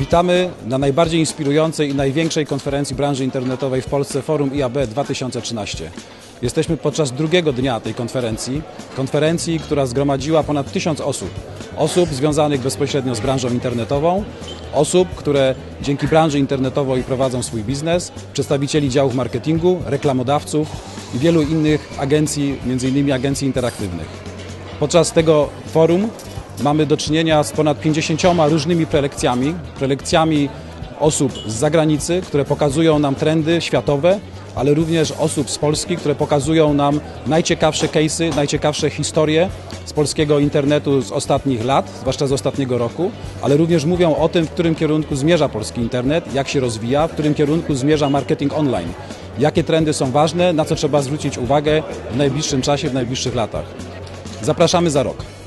Witamy na najbardziej inspirującej i największej konferencji branży internetowej w Polsce Forum IAB 2013. Jesteśmy podczas drugiego dnia tej konferencji, konferencji, która zgromadziła ponad tysiąc osób. Osób związanych bezpośrednio z branżą internetową, osób, które dzięki branży internetowej prowadzą swój biznes, przedstawicieli działów marketingu, reklamodawców i wielu innych agencji, m.in. agencji interaktywnych. Podczas tego forum mamy do czynienia z ponad 50 różnymi prelekcjami, prelekcjami osób z zagranicy, które pokazują nam trendy światowe, ale również osób z Polski, które pokazują nam najciekawsze case'y, najciekawsze historie z polskiego internetu z ostatnich lat, zwłaszcza z ostatniego roku, ale również mówią o tym, w którym kierunku zmierza polski internet, jak się rozwija, w którym kierunku zmierza marketing online, jakie trendy są ważne, na co trzeba zwrócić uwagę w najbliższym czasie, w najbliższych latach. Zapraszamy za rok.